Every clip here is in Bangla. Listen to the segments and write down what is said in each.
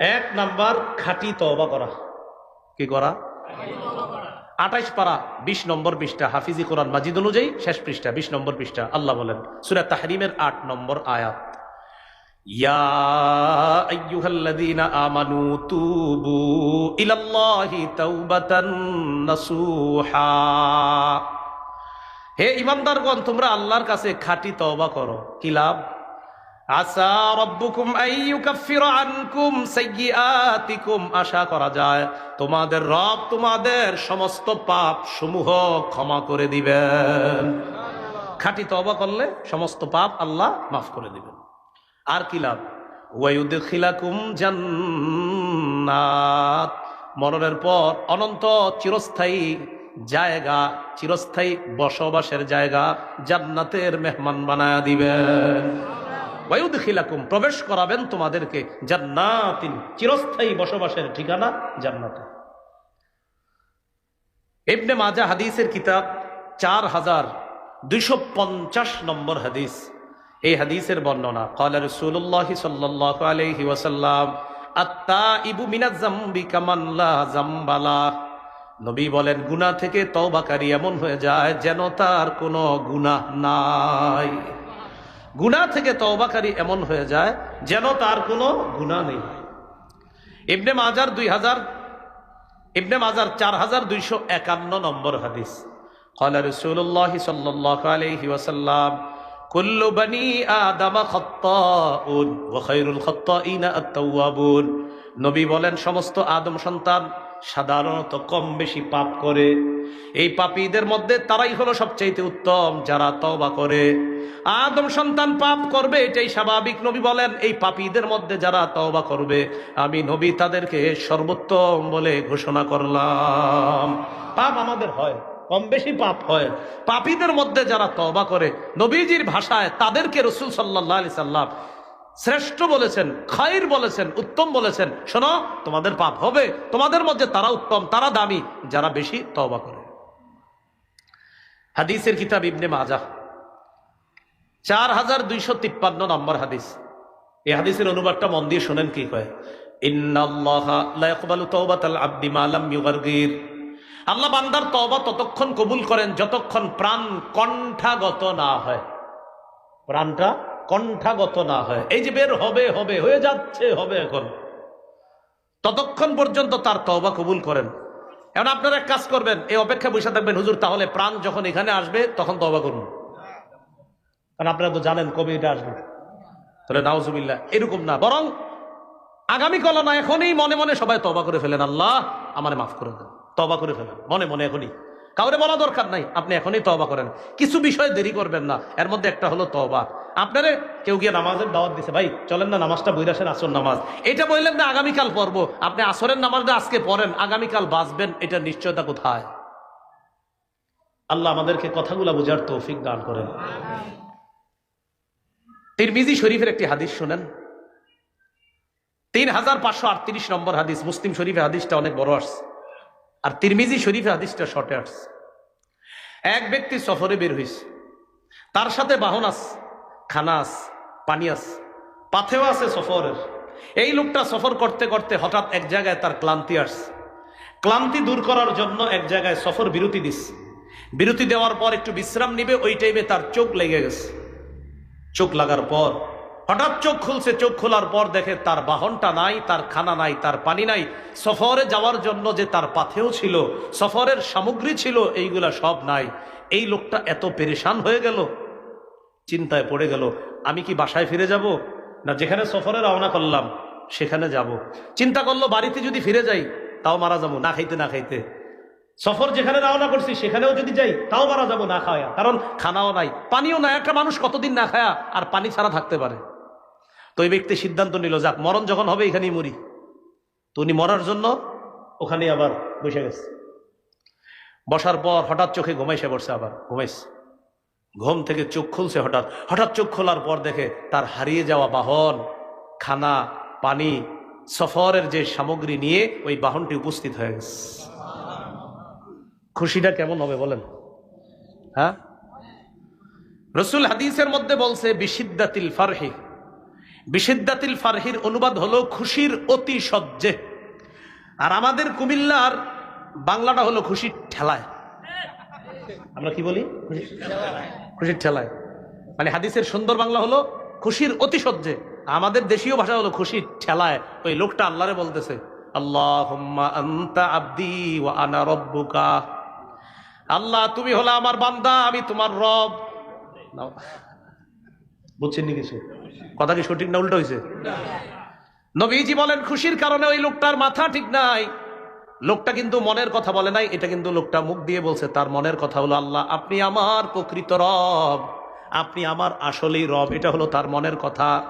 এক নাম্বার খাটি তওবা করা। কি করা? আঠাইশ পারা, বিশ নম্বর পৃষ্ঠা। হাফিজি কোরআন মাজিদ অনুযায়ী শেষ পৃষ্ঠা, বিশ নম্বর পৃষ্ঠা। আল্লাহ বলেন, সুরা তাহরিমের আট নম্বর আয়াত। আমানু তুবু হে ইমানদারগণ, তোমরা আল্লাহর কাছে খাঁটি তওবা করো। কি লাভ? আসা রব্বুকুম আইয়ুকাফির আনকুম সাইয়্যাতিকুম আশা করা যায়, তোমাদের রব তোমাদের সমস্ত পাপ সমূহ ক্ষমা করে দিবেন। খাঁটি তওবা করলে সমস্ত পাপ আল্লাহ মাফ করে দিবেন। আর কি লাভ? ওয়ায়ুদখিলাকুম জান্নাত। মরণের পর অনন্ত চিরস্থায়ী জায়গা, চিরস্থায়ী বসবাসের জায়গা জান্নাতের মেহমান বানায়া দিবেন। ওয়ায়ুদখিলাকুম, প্রবেশ করাবেন তোমাদেরকে জান্নাতিন, চিরস্থায়ী বসবাসের ঠিকানা জান্নাতে। ইবনে মাজা হাদিসের কিতাব চার হাজার দুইশো পঞ্চাশ নম্বর হাদিস। এই হাদিসের বর্ণনা কলা রসুল্লাহ সাল্লাহ আলহি ওয়াসাল্লাম আত্মা ইবু মিনা জাম্বালা নবী বলেন, গুনাহ থেকে তওবাকারী এমন হয়ে যায় যেন তার কোনো গুনাহ নাই। গুণা থেকে তবাকারী এমন হয়ে যায় যেন তার কোনো গুণা নেই। ইবনে মাজার দুই হাজার, ইবনে মাজার চার হাজার দুইশো একান্ন নম্বর হাদিস। নবী বলেন, সমস্ত আদম সন্তান সাধারণত কম বেশি পাপ করে। এই পাপীদের মধ্যে তারাই হলো সবচাইতে উত্তম, যারা তওবা করে। আদম সন্তান পাপ করবে, এটাই স্বাভাবিক। নবী বলেন, এই পাপীদের মধ্যে যারা তওবা করবে, আমি নবী তাদেরকে সর্বোত্তম বলে ঘোষণা করলাম। পাপ আমাদের হয়, কম বেশি পাপ হয়। পাপীদের মধ্যে যারা তওবা করে, নবীজির ভাষায় তাদেরকে রসুল সাল্লাহ আলি সাল্লাম শ্রেষ্ঠ বলেছেন, খাইর বলেছেন, উত্তম বলেছেন। শোনো, তোমাদের পাপ হবে। তোমাদের মধ্যে তারা উত্তম, তারা দামি, যারা বেশি তওবা করে। হাদিসের কিতাব ইবনে মাজা চার হাজার দুইশো তিপ্পান্ন নম্বর হাদিস। এই হাদিসের অনুবাদটা মন দিয়ে শোনেন কি কয়? আল্লাহ বান্দার তওবা ততক্ষণ কবুল করেন যতক্ষণ প্রাণ কণ্ঠাগত না হয়। প্রাণটা কণ্ঠাগত না হয়। এই যে বের হবে হবে, হয়ে যাচ্ছে, হবে এখন। ততক্ষণ পর্যন্ত তার তওবা কবুল করেন। এখন আপনারা এক কাজ করবেন, এই অপেক্ষা বসে থাকবেন, হুজুর, তাহলে প্রাণ যখন এখানে আসবে, তখন তওবা করুন। কারণ আপনারা তো জানেন কবে এটা আসবে। তাহলে নাউজুবিল্লাহ, এরকম না। বরং আগামীকাল না, এখনই মনে মনে সবাই তবা করে ফেলেন। আল্লাহ আমার মাফ করে দেন। তবা করে ফেলেন, মনে মনে এখনই। কাউরে বলা দরকার নাই, আপনি এখনই তবা করেন। কিছু বিষয়ে দেরি করবেন না। এর মধ্যে একটা হলো তবা আপনারে কেউ গিয়ে নামাজের দাওয়াত দিছে, ভাই, চলেন না, নামাজটা আসেন আসর নামাজ। এটা বললেন না, আগামীকাল পড়ব। আপনি আসরের নামাজটা আজকে পড়েন, আগামীকাল বাঁচবেন, এটা নিশ্চয়তা কোথায়? আল্লাহ আমাদেরকে কথাগুলো বোঝার তৌফিক দান করেন। তিরমিজি শরীফের একটি হাদিস শোনেন। তিন হাজার পাঁচশো আটত্রিশ নম্বর হাদিস, মুসলিম শরীফের হাদিসটা অনেক বড় আসছে। আর তিরমিজি শরীফের হাদিসটা শর্টে আসছে। এক ব্যক্তি সফরে বের হয়েছে তার সাথে বাহন আস খানা আস পানি আস পাথেও আছে সফরের। এই লোকটা সফর করতে করতে হঠাৎ এক জায়গায় তার ক্লান্তি আসছে। ক্লান্তি দূর করার জন্য এক জায়গায় সফর বিরতি দিস বিরতি দেওয়ার পর একটু বিশ্রাম নিবে, ওই টাইমে তার চোখ লেগে গেছে। চোখ লাগার পর, হঠাৎ চোখ খুলছে, চোখ খোলার পর দেখে তার বাহনটা নাই, তার খানা নাই, তার পানি নাই। সফরে যাওয়ার জন্য যে তার পাথেও ছিল, সফরের সামগ্রী ছিল, এইগুলা সব নাই। এই লোকটা এত পেরেশান হয়ে গেল। চিন্তায় পড়ে গেল, আমি কি বাসায় ফিরে যাব? না যেখানে সফরে রওনা করলাম, সেখানে যাব। চিন্তা করল, বাড়িতে যদি ফিরে যাই, তাও মারা যাব, না খাইতে না খাইতে। সফর যেখানে রওনা করছি, সেখানেও যদি যাই, তাও মারা যাব, না খাওয়া। কারণ খানাও নাই, পানিও নাই। একটা মানুষ কতদিন না খায়া আর পানি ছাড়া থাকতে পারে? তো ওই ব্যক্তি সিদ্ধান্ত নিল, যাক, মরণ যখন হবে, এখানেই মরি। তো উনি মরার জন্য ওখানে আবার বসে গেছে। বসার পর হঠাৎ চোখে ঘুমাইছে বসছে আবার ঘুমাইছে ঘুম থেকে চোখ খুলছে হঠাৎ। হঠাৎ চোখ খোলার পর দেখে তার হারিয়ে যাওয়া বাহন, খানা, পানি, সফরের যে সামগ্রী নিয়ে ওই বাহনটি উপস্থিত হয়ে গেছে। খুশিটা কেমন হবে বলেন? হ্যাঁ? রসুল হাদিসের মধ্যে বলছে, বিশিদ্দাতিল ফারহি। বিশিদ্দাতিল ফারহির অনুবাদ হলো খুশির অতি সজ্জে। আর আমাদের কুমিল্লার বাংলাটা হলো খুশির ঠেলায়। আমরা কি বলি? খুশির ঠেলায়। মানে হাদিসের সুন্দর বাংলা হলো, খুশির অতি সজ্জে আমাদের দেশীয় ভাষা হলো খুশির ঠেলায়। ওই লোকটা আল্লাহরে বলতেছে আল্লাহ আন্তা আব্দি ওয়া আনা রব্বুকা। আল্লাহ, তুমি হলো আমার বান্দা, আমি তোমার রব। বুঝছেন নি কিছু কথা কি সঠিক না উল্টো হয়েছে নবীজি বলেন, খুশির কারণে ওই লোকটার মাথা ঠিক নাই। লোকটা কিন্তু মনের কথা বলে নাই, এটা কিন্তু লোকটা মুখ দিয়ে বলছে, তার মনের কথা হলো, আল্লাহ, আপনি আমার প্রকৃত রব, আপনি আমার আসলেই রব, এটা হলো তার মনের কথা।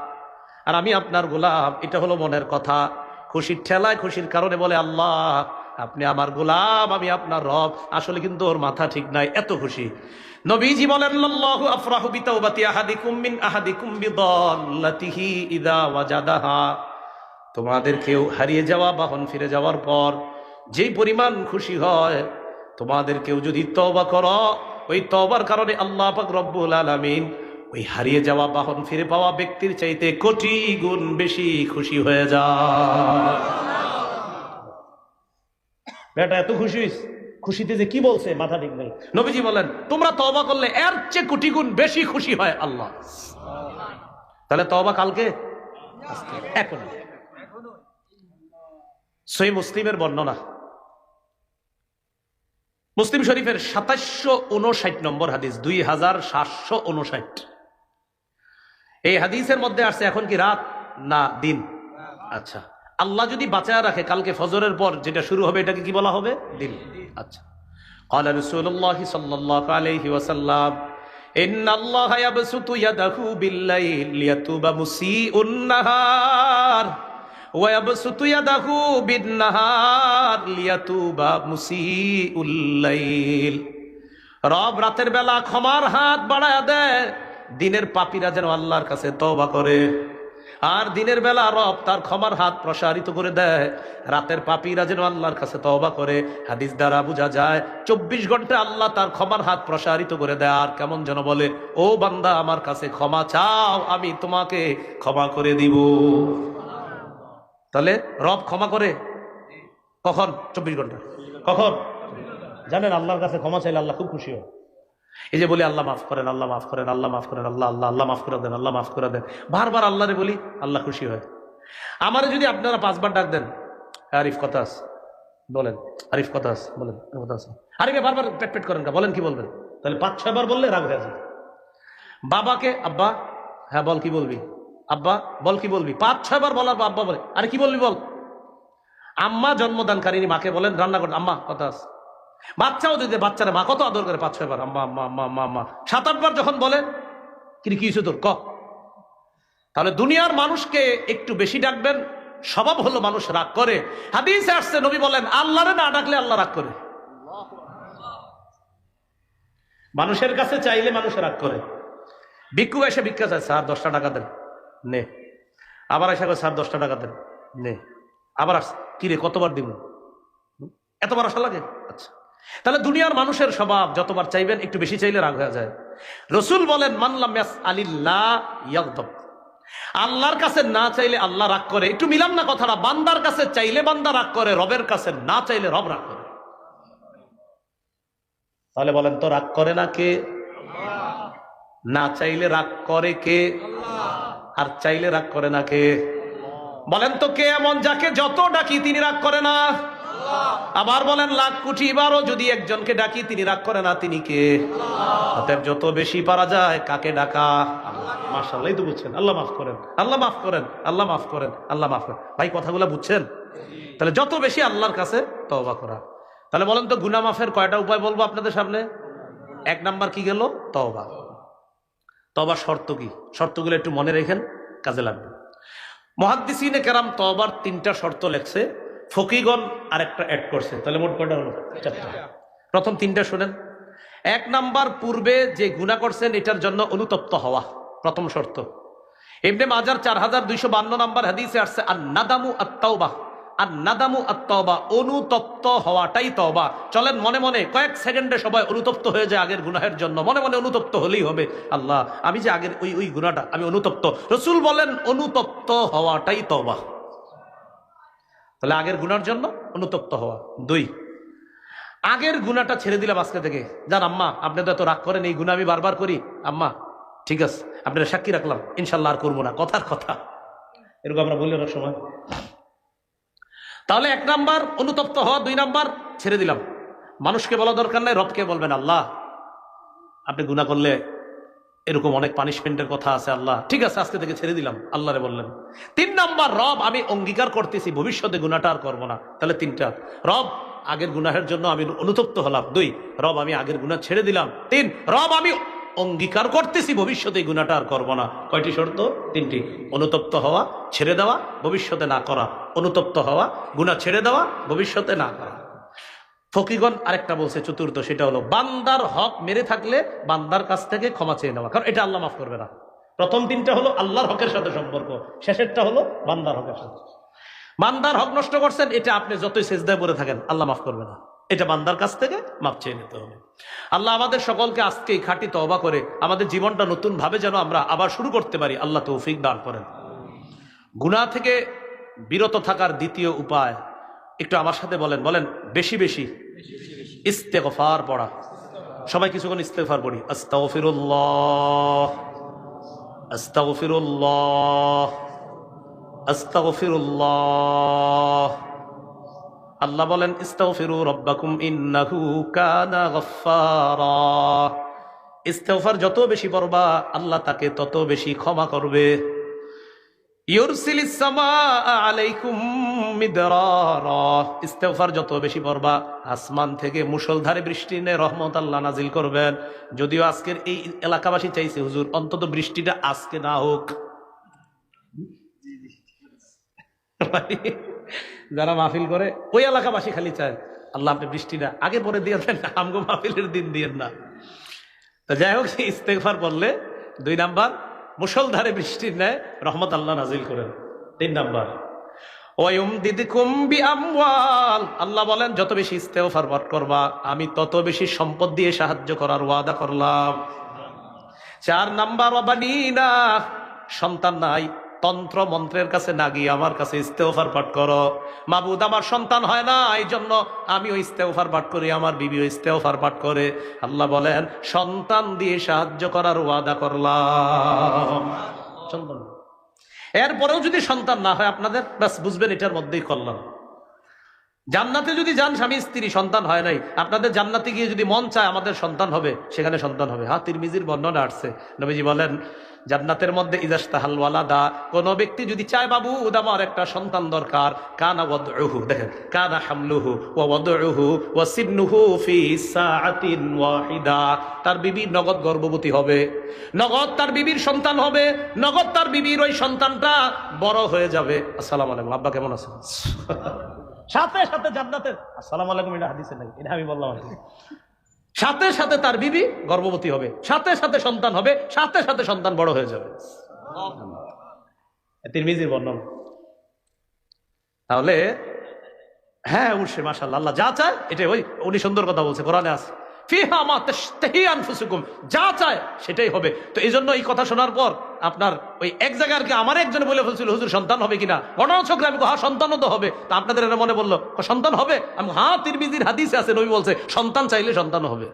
আর আমি আপনার গোলাম, এটা হলো মনের কথা। খুশির ঠেলায় খুশির কারণে বলে, আল্লাহ, আপনি আমার গোলাম, আমি আপনার রব, আসলে কিন্তু ওর মাথা ঠিক নাই, এত খুশি। নবীজি বলেন তোমাদের কেউ হারিয়ে যাওয়া বাহন ফিরে যাওয়ার পর যেই পরিমাণ খুশি হয় তোমাদের কেউ যদি তওবা করো ওই তবার কারণে আল্লাহ পাক রব্বুল আলামিন ওই হারিয়ে যাওয়া বাহন ফিরে পাওয়া ব্যক্তির চাইতে কোটি গুণ বেশি খুশি হয়ে যায় বেটা এত খুশি খুশিতে যে কি বলছে মাথা ঠিক নেই নবীজি বলেন তোমরা তবা করলে এর চেয়ে কোটি গুণ বেশি খুশি হয় আল্লাহ তাহলে তবা কালকে এখন সই মুসলিমের বর্ণনা মুসলিম শরীফের সাতাশশো উনষাট নম্বর হাদিস দুই হাজার সাতশো উনষাট এই হাদিসের মধ্যে আসছে এখন কি রাত না দিন আচ্ছা আল্লাহ যদি বাঁচায় রাখে কালকে ফজরের পর যেটা শুরু হবে এটাকে কি বলা হবে দিন আচ্ছা قال رسول الله صلى الله عليه وسلم إن الله يبسط يده بالليل ليتوب مسيء النهار ويبسط يده بالنهار ليتوب مسيء الليل রব রাতের বেলা ক্ষমার হাত বাড়ায় দেয় দিনের পাপীরা যেন আল্লাহর কাছে তওবা করে আর দিনের বেলা রব তার ক্ষমার হাত প্রসারিত করে দেয় রাতের পাপীরা যেন আল্লাহর কাছে তওবা করে হাদিস দ্বারা বোঝা যায় চব্বিশ ঘন্টা আল্লাহ তার ক্ষমার হাত প্রসারিত করে দেয় আর কেমন যেন বলে ও বান্দা আমার কাছে ক্ষমা চাও আমি তোমাকে ক্ষমা করে দিব তাহলে রব ক্ষমা করে। কখন? চব্বিশ ঘণ্টা। কখন? জানেন, আল্লাহর কাছে ক্ষমা চাইলে আল্লাহ খুব খুশি হয়। এই যে বলি, আল্লাহ মাফ করেন, আল্লাহ মাফ করেন, আল্লাহ মাফ করেন, আল্লাহ আল্লাহ আল্লাহ মাফ করে দেন, আল্লাহ মাফ করে দেন। বারবার আল্লাহরে বলি, আল্লাহ খুশি হয়। আমার যদি আপনারা পাঁচবার ডাক দেন, আরিফ কথাস বলেন, আরিফ কথাস বলেন, কথা আরিফে বারবার পেট পেট করেন বলেন কি বলবেন? তাহলে পাঁচ ছয় বার বললে রাগ হয়ে যাবে বাবাকে, আব্বা হ্যাঁ বল কি বলবি? আব্বা, বল কি বলবি? পাঁচ ছয় বার বলার আব্বা বলে। আরে কি বলবি বল? আম্মা জন্মদানকারিনী মাকে বলেন, রান্না করেন আম্মা, কথা আছে। বাচ্চাও যদি বাচ্চারা মা কত আদর করে পাঁচ ছয় বার আম্মা আম্মা আম্মা আম্মা আম্মা। সাত আটবার যখন বলে কি হয়েছে তোর? ক? তাহলে দুনিয়ার মানুষকে একটু বেশি ডাকবেন। স্বভাব হলো মানুষ রাগ করে। হাদিসে আসছে, নবী বলেন, আল্লাহরে না ডাকলে আল্লাহ রাগ করে। মানুষের কাছে চাইলে মানুষ রাগ করে। ভিক্ষু এসে ভিক্ষা চায়, স্যার, দশটা টাকা দেন। নে। আবার এসে কয়, স্যার দশটা টাকা দেন। নে। আবার আস কিরে কতবার দিব এতবার আসা লাগে? আচ্ছা। তাহলে দুনিয়ার মানুষের স্বভাব যতবার চাইবেন একটু বেশি চাইলে রাগ হয়ে যায়। রসুল বলেন মানলাম আলিল্লাহ আল্লাহর কাছে না চাইলে আল্লাহ রাগ করে। একটু মিলাম না কথাটা। বান্দার কাছে চাইলে বান্দা রাগ করে রবের কাছে না চাইলে রব রাগ করে। তাহলে বলেন তো রাগ করে না কে? না চাইলে রাগ করে কে? আর চাইলে রাগ করে না কে? বলেন তো কে এমন যাকে যত ডাকি তিনি রাগ করে না? আবার বলেন, লাখ কোটি বারও যদি একজনকে ডাকি তিনি রাগ করে না, তিনি কে? অতএব যত বেশি পারা যায়, কাকে ডাকা? মাসাল্লাহ তো বুঝছেন। আল্লাহ মাফ করেন। আল্লাহ মাফ করেন। আল্লাহ মাফ করেন। আল্লাহ মাফ করেন। ভাই, কথাগুলো বুঝছেন? তাহলে যত বেশি আল্লাহর কাছে তওবা করা। তাহলে বলেন তো গুনা মাফের কয়টা উপায় বলব আপনাদের সামনে? এক নাম্বার কি গেল? তওবা। তবা শর্ত কি? শর্তগুলো একটু মনে রেখেন, কাজে লাগবে। মহাদ্দিসিনে কেরাম তবার তিনটা শর্ত লেখছে, ফকিগণ আরেকটা অ্যাড করছে। তাহলে মোট কয়টা হলো? চারটা। প্রথম তিনটা শোনেন। এক নাম্বার, পূর্বে যে গুণা করছেন, এটার জন্য অনুতপ্ত হওয়া, প্রথম শর্ত। এমনি মাজার চার হাজার দুইশো বান্ন নাম্বার হাদিসে আসছে আর নাদামু আত্মাউবাহ আর নাদামু আর তবা অনুতপ্ত হওয়াটাই তবা চলেন মনে মনে কয়েক সেকেন্ডে সবাই অনুতপ্ত হয়ে যায় আগের গুনাহের জন্য। মনে মনে অনুতপ্ত হলেই হবে। আল্লাহ, আমি যে আগের ওই ওই গুনাটা আমি অনুতপ্ত। রসুল বলেন, অনুতপ্ত হওয়াটাই তবা তাহলে আগের গুনার জন্য অনুতপ্ত হওয়া। দুই, আগের গুনাটা ছেড়ে দিলাম আজকে থেকে। যান আম্মা, আপনি তো এত রাগ করেন, এই গুণা আমি বারবার করি। আম্মা, ঠিক আছে, আপনারা সাক্ষী রাখলাম। ইনশাল্লাহ আর করব না। কথার কথা। এরকম আমরা বলি অনেক সময়। তাহলে এক নাম্বার অনুতপ্ত হওয়া, দুই নাম্বার ছেড়ে দিলাম। মানুষকে বলা দরকার নাই, রবকে বলবেন আল্লাহ। আপনি গুণা করলে এরকম অনেক পানিশমেন্টের কথা আছে, আল্লাহ। ঠিক আছে, আজকে থেকে ছেড়ে দিলাম, আল্লাহরে বললেন। তিন নাম্বার, রব, আমি অঙ্গীকার করতেছি, ভবিষ্যতে গুণাটা আর করব না। তাহলে তিনটা। রব, আগের গুনাহের জন্য আমি অনুতপ্ত হলাম। দুই, রব, আমি আগের গুণা ছেড়ে দিলাম। তিন, রব, আমি অঙ্গীকার করতেছি, ভবিষ্যতে গুণাটা আর করব না। কয়টি শর্ত? তিনটি। অনুতপ্ত হওয়া, ছেড়ে দেওয়া, ভবিষ্যতে না করা। অনুতপ্ত হওয়া গুণা ছেড়ে দেওয়া, ভবিষ্যতে না করা। ফকিগণ আরেকটা বলছে, চতুর্থ, সেটা হলো বান্দার হক মেরে থাকলে বান্দার কাছ থেকে ক্ষমা চেয়ে নেওয়া। কারণ এটা আল্লাহ মাফ করবে না। প্রথম তিনটা হলো আল্লাহর হকের সাথে সম্পর্ক। শেষেরটা হলো বান্দার হকের সাথে। বান্দার হক নষ্ট করছেন, এটা আপনি যতই সেজদায় পড়ে থাকেন, আল্লাহ মাফ করবে না। এটা বান্দার কাছ থেকে মাপ চেয়ে নিতে হবে। আল্লাহ আমাদের সকলকে আজকেই খাঁটি তওবা করে আমাদের জীবনটা নতুন ভাবে যেন আমরা আবার শুরু করতে পারি, আল্লাহ তৌফিক দান করেন। গুনাহ থেকে বিরত থাকার দ্বিতীয় উপায়, একটু আমার সাথে বলেন বলেন, বেশি বেশি ইস্তেকফার পড়া। সবাই কিছুক্ষণ ইস্তেগফার পড়ি, আস্তাগফিরুল্লাহ আস্তাগফিরুল্লাহ আস্তাগফিরুল্লাহ। আল্লাহ বলেন ইস্তাগফিরু রাব্বাকুম ইন্নাহু কানা গফফারা। ইস্তেগফার যত বেশি পড়বা আল্লাহ তাকে তত বেশি ক্ষমা করবে। ইস্তেগফার যত বেশি পড়বা আসমান থেকে মুষলধারে বৃষ্টি নে রহমত আল্লাহ নাজিল করবেন। যদিও আজকের এই এলাকাবাসী চাইছে হুজুর অন্তত বৃষ্টিটা আজকে না হোক। যারা মাহফিল করে, ওই এলাকাবাসী খালি চায়, আল্লাহ আপনি বৃষ্টিটা আগে পরে দিয়ে দেন না আমগো মাহফিলের দিন দিয়েন না। যাই হোক, ইস্তেগফার পড়লে, দুই নাম্বার মুসলধারে বৃষ্টির ন্যায় রহমত আল্লাহ নাজিল করেন। তিন নাম্বার আল্লাহ বলেন, যত বেশি ইস্তেগফার পাঠ করবা, আমি তত বেশি সম্পদ দিয়ে সাহায্য করার ওয়াদা করলাম। চার নাম্বার সন্তান নাই তন্ত্র মন্ত্রের কাছে না গিয়ে আমার কাছে ইস্তেওফার পাঠ করো। মাবুদ, আমার সন্তান হয় না এই জন্য আমিও ইস্তেওফার পাঠ করি, আমার বিবিও ইস্তেওফার পাঠ করে। আল্লাহ বলেন, সন্তান দিয়ে সাহায্য করার ওয়াদা করলাম। এরপরেও যদি সন্তান না হয়, আপনাদের ব্যাস বুঝবেন এটার মধ্যেই করলাম জান্নাতে যদি যান, স্বামী, স্ত্রী, সন্তান হয় নাই, আপনাদের জান্নাতে গিয়ে যদি মন চায়, আমাদের সন্তান হবে, সেখানে সন্তান হবে। হ্যাঁ তিরমিজির বর্ণনা আসছে। নবীজি বলেন জান্নাতের মধ্যে ইজাস্তাহাল দা, কোনো ব্যক্তি যদি চায়, বাবু আমার একটা সন্তান দরকার। কানা দেখেন, কানা হামলুহু ওয়াদউহু ওয়া সিন্নুহু তার বিবি নগদ গর্ভবতী হবে। নগদ তার বিবির সন্তান হবে। নগদ তার বিবির ওই সন্তানটা বড় হয়ে যাবে। আসসালামু আলাইকুম। আব্বা, কেমন আছেন? সাথে সাথে জান্নাতের আসসালামু আলাইকুম, এটা হাদিসে নাই। এটা আমি বললাম। সাথে সাথে তার বিবি গর্ভবতী হবে, সাথে সাথে সন্তান হবে, সাথে সাথে সন্তান বড় হয়ে যাবে। তিরমিজির বর্ণনা। তাহলে হ্যাঁ উঠছে মাসাল্লাহ আল্লাহ যা চায় এটা ওই, উনি সুন্দর কথা বলছে, কোরআনে আছে। যা চায় সেটাই হবে। তো এই জন্য এই কথা শোনার পর আপনার ওই এক জায়গায় আর কি আমার একজন বলে ফেলছিল, হুজুর, সন্তান হবে কিনা? ঘটনাচক্রে আমি হা সন্তানও তো হবে। তা আপনাদের মনে বলল সন্তান হবে? আমি হ্যাঁ তিরবিজির হাদিসে আছে, নবী বলছে, সন্তান চাইলে সন্তান হবে।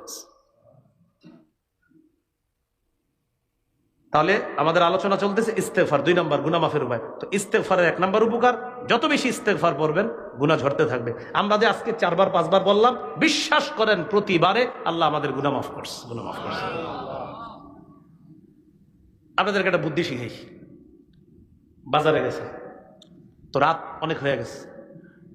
তাহলে আমাদের আলোচনা চলতেছে ইস্তেফার দুই নম্বর গুনা মাফের উপায়। তো ইস্তেফারের এক নম্বর উপকার, যত বেশি ইস্তেফার পড়বেন গুনা ঝরতে থাকবে। আমরা যে আজকে চারবার, পাঁচবার বললাম, বিশ্বাস করেন প্রতিবারে আল্লাহ আমাদের গুনা মাফ করছে গুনা মাফ করছে। আপনাদেরকে একটা বুদ্ধি শিখাই। বাজারে গেছে, তো রাত অনেক হয়ে গেছে,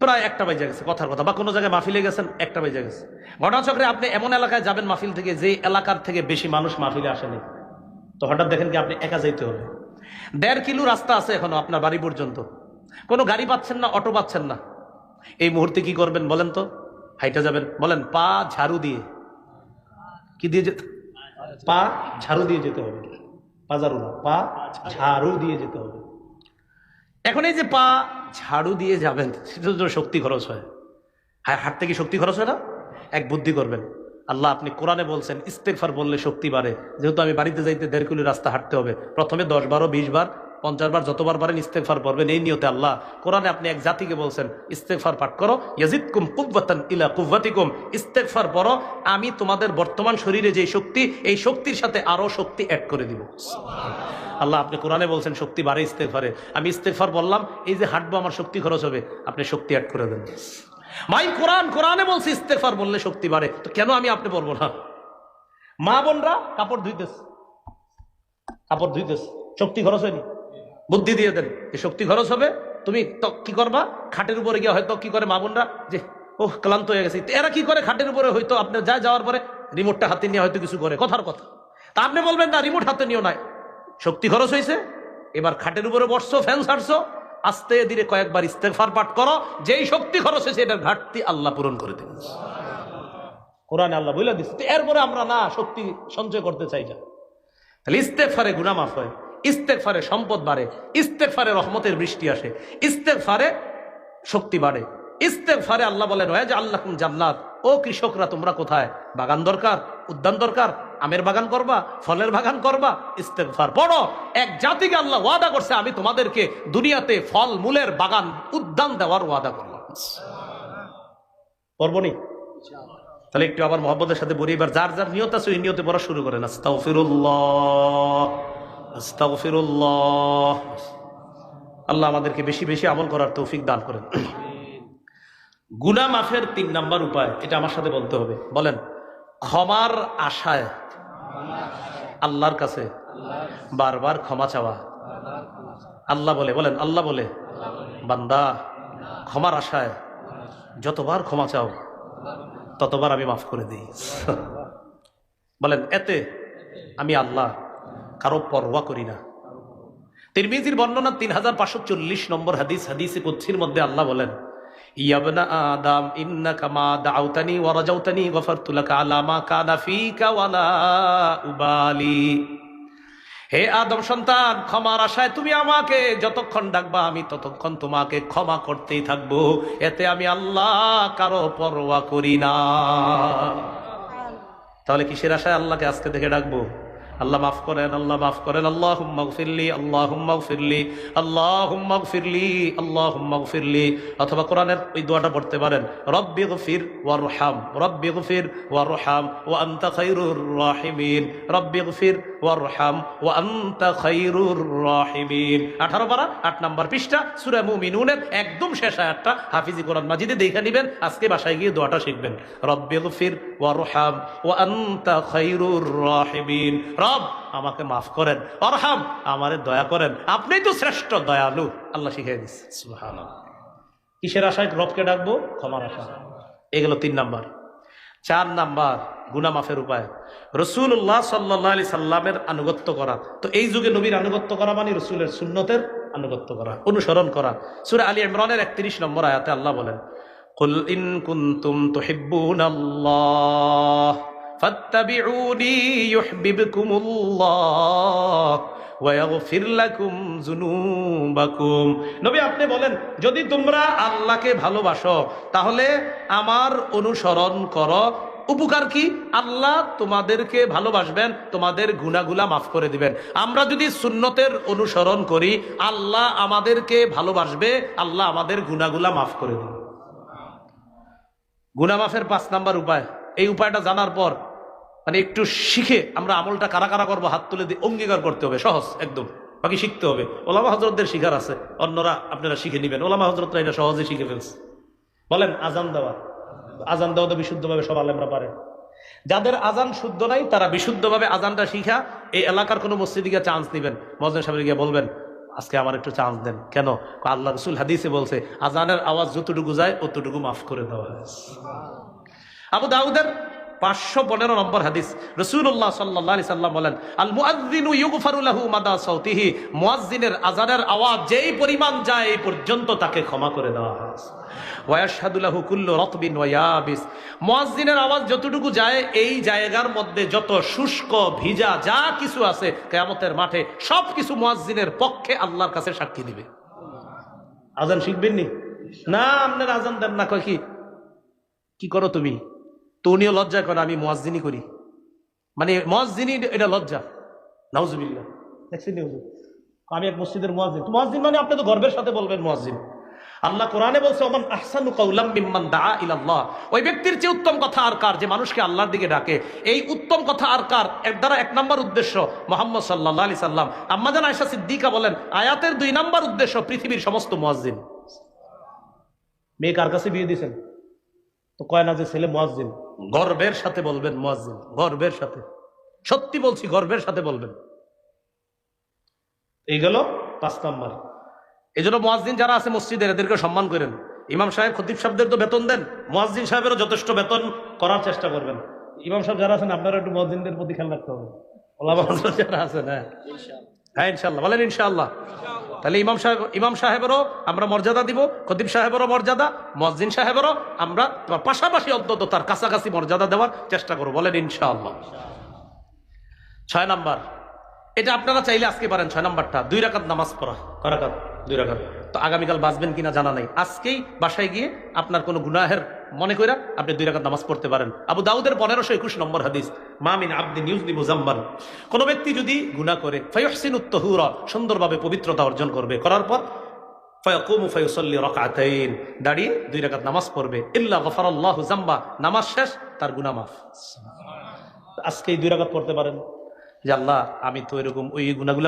প্রায় একটা বাজে গেছে কথার কথা, বা কোনো জায়গায় মাহফিলে গেছেন, একটা বাজে গেছে। ঘটনাচক্রে আপনি এমন এলাকায় যাবেন মাহফিল থেকে যে এলাকার থেকে বেশি মানুষ মাহফিলে আসেনি। তো হঠাৎ দেখেন কি আপনি একা যাইতে হবে। দেড় কিলো রাস্তা আছে এখনও আপনার বাড়ি পর্যন্ত। কোনো গাড়ি পাচ্ছেন না, অটো পাচ্ছেন না। এই মুহূর্তে কি করবেন বলেন তো? হাইটা যাবেন। বলেন, পা ঝাড়ু দিয়ে। কি দিয়ে যেতে পা ঝাড়ু দিয়ে যেতে হবে। পা ঝাড়ু না, পা ঝাড়ু দিয়ে যেতে হবে। এখন এই যে পা ঝাড়ু দিয়ে যাবেন, সেটার জন্য শক্তি খরচ হয়। হ্যাঁ হাঁটতে কি শক্তি খরচ হয় না? এক বুদ্ধি করবেন। আল্লাহ আপনি কোরআনে বলছেন ইস্তেকফার বললে শক্তি বাড়ে। যেহেতু আমি বাড়িতে যাইতে দেড় কিলো রাস্তা হাঁটতে হবে। প্রথমে দশ বারো, বিশ বার, পঞ্চাশ বার, যতবার পারেন ইস্তেকফার পড়বেন এই নিয়তে আল্লাহ কোরআনে আপনি এক জাতিকে বলছেন ইস্তেকফার পাঠ করো ইয়াজিদ কুম কুব্বাতান ইলা কুব্বাতিকুম। ইস্তেকফার পড়ো, আমি তোমাদের বর্তমান শরীরে যে শক্তি, এই শক্তির সাথে আরও শক্তি অ্যাড করে দিব। আল্লাহ আপনি কোরআনে বলছেন, শক্তি বাড়ে ইস্তেকফারে আমি ইস্তেকফার বললাম, এই যে হাঁটবো আমার শক্তি খরচ হবে, আপনি শক্তি অ্যাড করে দেন। মাই কোরআন, কোরআনে বলছে ইস্তেকফার বললে শক্তি বাড়ে। তো কেন আমি আপনি বলব না? মা বোনরা কাপড় ধুইতেস কাপড় ধুইতেস শক্তি খরচ হয়নি। বুদ্ধি দিয়ে দেন। এই শক্তি খরচ হবে, তুমি কি করবা? খাটের উপরে গিয়ে হয়তো কি করে মা বোনরা? যে, ওহ, ক্লান্ত হয়ে গেছে। এরা কি করে খাটের উপরে হয়তো আপনার যা যাওয়ার পরে রিমোটটা হাতে নিয়ে হয়তো কিছু করে? কথার কথা। তা আপনি বলবেন না রিমোট হাতে নিও নাই। শক্তি খরচ হয়েছে এবার খাটের উপরে বসছো, ফ্যান ছাড়ছো। আস্তে ধীরে কয়েকবার ইস্তেফার পাঠ করো, যেই শক্তি খরচ হয়েছে এটার ঘাটতি আল্লাহ পূরণ করে দিন। কোরআনে আল্লাহ বুঝলে দিচ্ছে এরপরে আমরা না, শক্তি সঞ্চয় করতে চাই না। তাহলে ইস্তেফারে গুনা মাফ হয় ইস্তেফারে সম্পদ বাড়ে ইস্তেফারে রহমতের বৃষ্টি আসে ইস্তেফারে শক্তি বাড়ে। ইস্তেফারে আল্লাহ বলে ওয়া যে আল্লাহ জান্নাত। ও কৃষকরা, তোমরা কোথায়? বাগান দরকার, উদ্যান দরকার আমের বাগান করবা, ফলের বাগান করবা ইস্তেফার পড়ো। এক জাতিকে আল্লাহ ওয়াদা করছে, আমি তোমাদেরকে দুনিয়াতে ফল, মূলের বাগান উদ্যান দেওয়ার ওয়াদা করলাম। পড়বনি তাহলে একটু আবার মহব্বতের সাথে বলি, এবার যার যার নিয়ত আছে ওই নিয়তে পড়া শুরু করেন। আল্লাহ আমাদেরকে বেশি বেশি আমল করার তৌফিক দান করেন। গুনা মাফের তিন নাম্বার উপায়, এটা আমার সাথে বলতে হবে। বলেন, ক্ষমার আশায় আল্লাহর কাছে বারবার ক্ষমা চাওয়া। আল্লাহ বলে, বলেন, আল্লাহ বলে, বান্দা, ক্ষমার আশায় যতবার ক্ষমা চাও, ততবার আমি মাফ করে দিই। বলেন, এতে আমি আল্লাহ কারও পরোয়া করি না। তিরমিজির বর্ণনা তিন হাজার পাঁচশো চল্লিশ নম্বর হাদিস, হাদিসে কুচ্ছির মধ্যে আল্লাহ বলেন ইয়াবনা উবালি। হে সন্তান তুমি আমাকে যতক্ষণ ডাকবা, আমি ততক্ষণ তোমাকে ক্ষমা করতেই থাকব। এতে আমি আল্লাহ কারও পরোয়া করি না। তাহলে কিসের আশায় আল্লাহকে আজকে দেখে ডাকবো? আল্লাহ মাফ করেন, আল্লাহ মাফ করেন। আল্লাহ হুম্মাগফিরলি আল্লাহ হুম্মাগফিরলি আল্লাহ হুম্মাগফিরলি আল্লাহ হুম্মাগফিরলি অথবা কোরআনের ওই দোয়াটা পড়তে পারেন, রব্বি গফির ওয়ারহাম, রব্বি গফির ওয়ারহাম ও আন্তা খাইরুর রাহিমিন। রব্বি গফির ওয়ারহাম ও আন্তা খাইরুর রাহিমিন। আঠারো পারা, আট নাম্বার পৃষ্ঠা, সুরা মুমিনুনের একদম শেষ আয়াতটা হাফিজি কোরআন মাজিদে দেখে নিবেন, আজকে বাসায় গিয়ে দোয়াটা শিখবেন। রব্বি গফির ওয়ারহাম ও আন্তা খাইরুর রাহিমিন। রব আমাকে মাফ করেন অরহাম আমারে দয়া করেন আপনি তো শ্রেষ্ঠ দয়ালু আল্লাহ শিখিয়ে দিচ্ছে সুবহানাল্লাহ। কিসের আশায় রবকে ডাকবো ক্ষমার আশা এগুলো তিন নাম্বার চার নাম্বার গুনা মাফের উপায় রসুল্লাহ সাল্লাহ আলি সাল্লামের আনুগত্য করা তো এই যুগে নবীর আনুগত্য করা মানে রসুলের সুন্নতের আনুগত্য করা অনুসরণ করা সুরে আলী ইমরানের একত্রিশ নম্বর আয়াতে আল্লাহ বলেন قل إن كنتم تحبون الله فاتبعوني يحببكم الله ويغفر لكم ذنوبكم নবী আপনি বলেন যদি তোমরা আল্লাহকে ভালোবাসো তাহলে আমার অনুসরণ করো উপকার কি আল্লাহ তোমাদেরকে ভালোবাসবেন তোমাদের গুনাগুলা মাফ করে দিবেন আমরা যদি সুন্নতের অনুসরণ করি আল্লাহ আমাদেরকে ভালোবাসবে আল্লাহ আমাদের গুনাগুলা মাফ করে দিবে গুনামাফের পাঁচ নাম্বার উপায় এই উপায়টা জানার পর মানে একটু শিখে আমরা আমলটা কারা কারা করব, হাত তুলে দিয়ে অঙ্গীকার করতে হবে, সহজ, একদম। বাকি শিখতে হবে। ওলামা হজরতদের শিখার আছে, অন্যরা আপনারা শিখে নেবেন। ওলামা হজরতরা এটা সহজে শিখে ফেলছে। বলেন আজান দেওয়া। আজান দেওয়া তো বিশুদ্ধভাবে সব আলেমরা পারে। যাদের আজান শুদ্ধ নাই, তারা বিশুদ্ধভাবে আজানটা শিখা, এই এলাকার কোনো মসজিদে গিয়ে চান্স নেবেন। মজনে সাহেবের গিয়ে বলবেন, আজকে আমার একটু চান্স দেন। কেন? আল্লাহ রসুল হাদিসে বলছে আজানের আওয়াজ যতটুকু যায়, অতটুকু মাফ করে দেওয়া আবু দাউদের পাঁচশো পনেরো নম্বর হাদিস। রসুল্লাহ সাল্লাহ সাল্লাম বলেন আল মুআদ্দিনু ইউগফারুলাহু মাদা সাউতিহি। মুয়াজ্জিনের আজানের আওয়াজ যেই পরিমাণ যায় এই পর্যন্ত তাকে ক্ষমা করে দেওয়া হয়েছে। ওয়াশহাদুলাহু কুল্লু রতবিন ওয়ায়াবিস মুয়াজ্জিনের আওয়াজ যতটুকু যায়, এই জায়গার মধ্যে যত শুষ্ক, ভিজা যা কিছু আছে, কিয়ামতের মাঠে সব কিছু মুয়াজ্জিনের পক্ষে আল্লাহর কাছে সাক্ষী দিবে। আজান শিখবেন নি না, আপনার আজান দেন না, কয় কি? কি করো তুমি? তো উনিও লজ্জা করে, আমি মোয়াজ্জিনি করি। মানে মোয়াজ্জিনি এটা লজ্জা। নাউজুবিল্লাহ। দেখছেন আমি এক মসজিদের মোয়াজ্জিন। তো মোয়াজ্জিন মানে আপনি তো গর্বের সাথে বলবেন মোয়াজ্জিন। আল্লাহ কোরআনে বলছে, ওমান আহসানু কাউলাম মিম্মান দা ইলাল্লাহ। ওই ব্যক্তির যে উত্তম কথা আর কার? যে মানুষকে আল্লাহর দিকে ডাকে। এই উত্তম কথা আর কার? এর দ্বারা এক নম্বর উদ্দেশ্য মোহাম্মদ সাল্লাহ আলি সাল্লাম। আম্মাজান আয়সা সিদ্দিকা বলেন, আয়াতের দুই নম্বর উদ্দেশ্য পৃথিবীর সমস্ত মোয়াজ্জিন। মেয়ে কার কাছে বিয়ে দিয়েছেন? তো কয় না যে ছেলে মোয়াজ্জিন। গর্বের সাথে বলবেন, মোয়াজ্জিন, গর্বের সাথে। সত্যি বলছি, গর্বের সাথে বলবেন। এই গেল পাঁচ নম্বর। এই জন্য মোয়াজ্জিন যারা আছে মসজিদের, এদেরকে সম্মান করেন। ইমাম সাহেব খতিব সাহেবদের তো বেতন দেন। মোয়াজ্জিন সাহেবেরও যথেষ্ট বেতন করার চেষ্টা করবেন। ইমাম সাহেব যারা আছেন, আপনারা একটু মোয়াজ্জিনদের প্রতি খেয়াল রাখতে হবে। হযরত যারা আছেন হ্যাঁ। হ্যাঁ ইনশাল্লাহ বলেন ইনশাল্লাহ তাহলে ইমাম সাহেব, ইমাম সাহেবেরও আমরা মর্যাদা দিব, খতিব সাহেবেরও মর্যাদা, মসজিদ সাহেবেরও আমরা তোমার পাশাপাশি অন্তত তার কাছাকাছি মর্যাদা দেওয়ার চেষ্টা করব। বলেন ইনশাআল্লাহ। ছয় নাম্বার। এটা আপনারা চাইলে আজকে পারেন, ছয় নাম্বারটা। দুই রাকাত নামাজ পড়া করাকাত দুই রাকাত। তো আগামীকাল বাঁচবেন কিনা জানা নাই। আজকেই বাসায় গিয়ে আপনার কোনো গুনাহের মনে কইরা আপনি দুই রাকাত নামাজ পড়তে পারেন। আবু দাউদের পনেরোশো একুশ নম্বর হাদিস মামিন আব্দি নিউজদি মুজাম্মান কোনো ব্যক্তি যদি গুনাহ করে ফাইহসিন উত্তহুরা সুন্দরভাবে পবিত্রতা অর্জন করবে, করার পর দাঁড়িয়ে দুই নামাজ পড়বে। নামাজ শেষ, তার আজকে এই দুই পড়তে পারেন? আমি তো এরকম ওই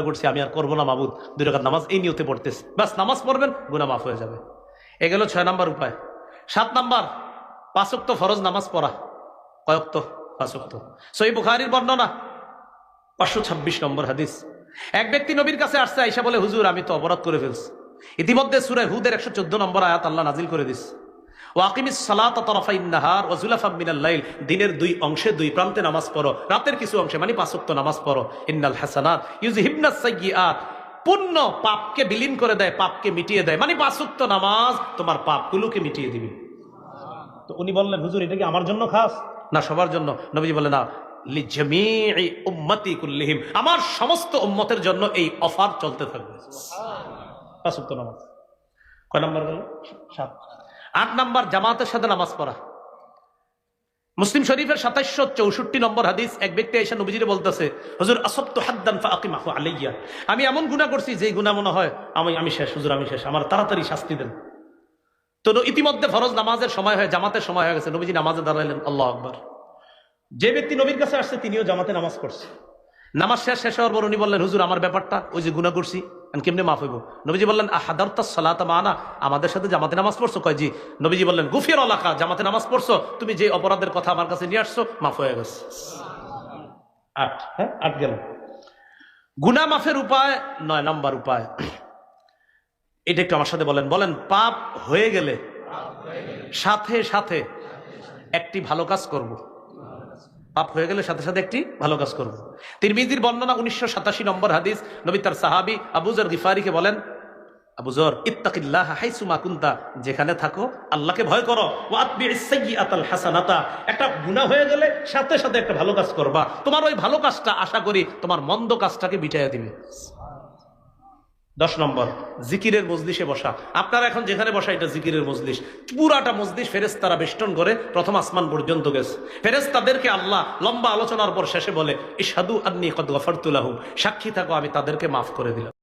করছি, আমি আর করব না মাবুদ। দুই নামাজ এই নিয়তে পড়তেছি। বাস, নামাজ পড়বেন, গুনাহ মাফ হয়ে যাবে। এ ছয় নাম্বার উপায়। সাত নাম্বার পাঁচক্ত ফরজ নামাজ পড়া। কয়ক্ত? পাঁচক্ত। সই বুখারির বর্ণনা। পাঁচশো ছাব্বিশ নম্বর হাদিস। এক ব্যক্তি নবীর কাছে আসছে আইসা বলে, হুজুর, আমি তো অপরাধ করে ফেলছি। ইতিমধ্যে সুরে হুদের একশো চোদ্দ নম্বর আয়াত আল্লাহ নাজিল করে দিস ওয়াকিমিস সালাত তরফাইন নাহার ওজুলাফা মিনাল লাইল। দিনের দুই অংশে দুই প্রান্তে নামাজ পড়ো। রাতের কিছু অংশে মানে পাঁচক্ত নামাজ পড়ো। ইন্নাল হাসানাত ইউজ হিবনাস সাইয়্যাত পুণ্য পাপকে বিলীন করে দেয়, পাপকে মিটিয়ে দেয়। মানে পাঁচক্ত নামাজ তোমার পাপগুলোকে মিটিয়ে দিবে। তো উনি বললেন হুজুর এটা কি আমার জন্য খাস? না সবার জন্য। নবীজি বলে না কুল্লিহিম। আমার সমস্ত উম্মতের জন্য এই অফার চলতে থাকবে। পাঁচ নামাজ। কয় নাম্বার গেল? সাত। আট নাম্বার জামাতের সাথে নামাজ পড়া। মুসলিম শরীফের সাতাইশশো চৌষট্টি নম্বর হাদিস এক ব্যক্তি এসে নবীজিরে বলতেছে হুজুর আসপ্ত হাদ্দান আলাইয়া। আমি এমন গুনাহ করছি যে গুনাহ মনে হয় আমি আমি শেষ হুজুর আমি শেষ। আমার তাড়াতাড়ি শাস্তি দেন। তো ইতিমধ্যে ফরজ নামাজের সময় হয়ে, জামাতের সময় হয়ে গেছে। নবীজি নামাজে দাঁড়াইলেন, আল্লাহ আকবার। যে ব্যক্তি নবীর কাছে আসছে, তিনিও জামাতে নামাজ পড়ছে। নামাজ শেষ শেষ হওয়ার পর উনি বললেন, হুজুর, আমার ব্যাপারটা, ওই যে গুণা করছি কেমনে মাফ হইব? নবীজি বললেন আহাদারতা সালাতা মানা, আমাদের সাথে জামাতে নামাজ পড়ছো? কয়, জি। নবীজি বললেন গুফির এলাকা জামাতে নামাজ পড়ছো, তুমি যে অপরাধের কথা আমার কাছে নিয়ে আসছো, মাফ হয়ে গেছে। আট হ্যাঁ আট গেল। গুনা মাফের উপায় নয়, নাম্বার উপায়। এটা একটু আমার সাথে বলেন বলেন, পাপ হয়ে গেলে সাথে সাথে একটি ভালো কাজ করব। পাপ হয়ে গেলে সাথে সাথে একটি ভালো কাজ করব। তিরমিজির বর্ণনা উনিশশো সাতাশি নম্বর হাদিস সাহাবি আবুজর গিফারিকে বলেন আবুজর ইত্তাকিল্লাহ যেখানে থাকো, আল্লাহকে ভয় করো আতাল হাসানাতা একটা গুনাহ হয়ে গেলে সাথে সাথে একটা ভালো কাজ করবা তোমার ওই ভালো কাজটা আশা করি তোমার মন্দ কাজটাকে বিটাইয়া দিবে দশ নম্বর, জিকিরের মজলিসে বসা। আপনারা এখন যেখানে বসা, এটা জিকিরের মজলিস। পুরাটা মজলিস ফেরেস্তারা বেষ্টন করে প্রথম আসমান পর্যন্ত গেছে। ফেরেস্তাদেরকে আল্লাহ লম্বা আলোচনার পর শেষে বলে ইসাদু আদনি কদ গফরতুল্লাহ সাক্ষী থাকো, আমি তাদেরকে মাফ করে দিলাম।